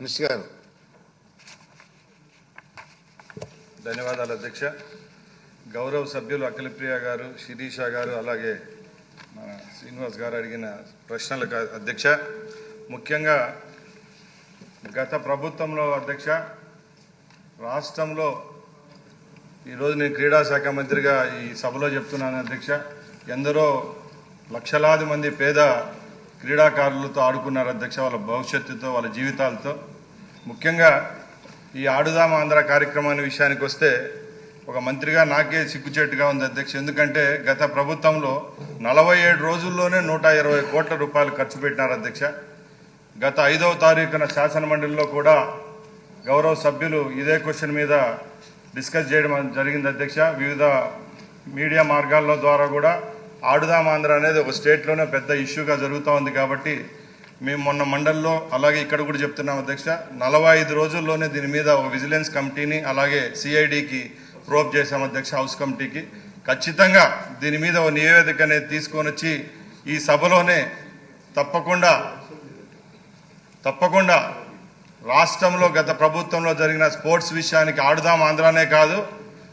Minister గారు ధన్యవాదాలు అధ్యక్ష. గౌరవ సభ్యులు అఖిలప్రియ గారు శిరీష గారు అలాగే మన శ్రీనివాస్ గారు అడిగిన ప్రశ్నలకు అధ్యక్ష. ముఖ్యంగా గత ప్రభుత్వంలో అధ్యక్ష రాష్ట్రంలో ఈరోజు నేను క్రీడా శాఖ మంత్రిగా ఈ సభలో చెప్తున్నాను అధ్యక్ష. ఎందరో లక్షలాది మంది పేద క్రీడాకారులతో ఆడుకున్నారు అధ్యక్ష వాళ్ళ భవిష్యత్తుతో వాళ్ళ జీవితాలతో. ముఖ్యంగా ఈ ఆడుదాం ఆంధ్ర కార్యక్రమాన్ని విషయానికి వస్తే ఒక మంత్రిగా నాకే సిగ్గుచేటుగా ఉంది అధ్యక్ష. ఎందుకంటే గత ప్రభుత్వంలో నలభై ఏడు రోజుల్లోనే నూట ఇరవై కోట్ల రూపాయలు ఖర్చు పెట్టినారు అధ్యక్ష. గత ఐదవ తారీఖున శాసనమండలిలో కూడా గౌరవ సభ్యులు ఇదే క్వశ్చన్ మీద డిస్కస్ చేయడం జరిగింది అధ్యక్ష. వివిధ మీడియా మార్గాల్లో ద్వారా కూడా ఆడుదాం ఆంధ్ర అనేది ఒక స్టేట్లోనే పెద్ద ఇష్యూగా జరుగుతూ ఉంది కాబట్టి మేము మొన్న మండల్లో అలాగే ఇక్కడ కూడా చెప్తున్నాం అధ్యక్ష నలభై ఐదు రోజుల్లోనే దీని మీద ఒక విజిలెన్స్ కమిటీని అలాగే సిఐడికి ప్రోప్ చేశాం అధ్యక్ష హౌస్ కమిటీకి. ఖచ్చితంగా దీని మీద ఒక నివేదిక అనేది తీసుకొని వచ్చి ఈ సభలోనే తప్పకుండా తప్పకుండా రాష్ట్రంలో గత ప్రభుత్వంలో జరిగిన స్పోర్ట్స్ విషయానికి ఆడుదాం ఆంధ్రానే కాదు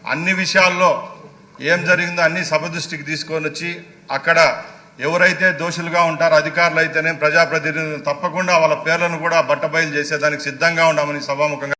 అన్ని విషయాల్లో ఏం జరిగిందో అన్ని సభ దృష్టికి తీసుకొని వచ్చి అక్కడ ఎవరైతే దోషులుగా ఉంటారో అధికారులు అయితేనే ప్రజాప్రతినిధులు తప్పకుండా వాళ్ళ పేర్లను కూడా బట్టబయలు చేసేదానికి సిద్ధంగా ఉండమని సభాముఖంగా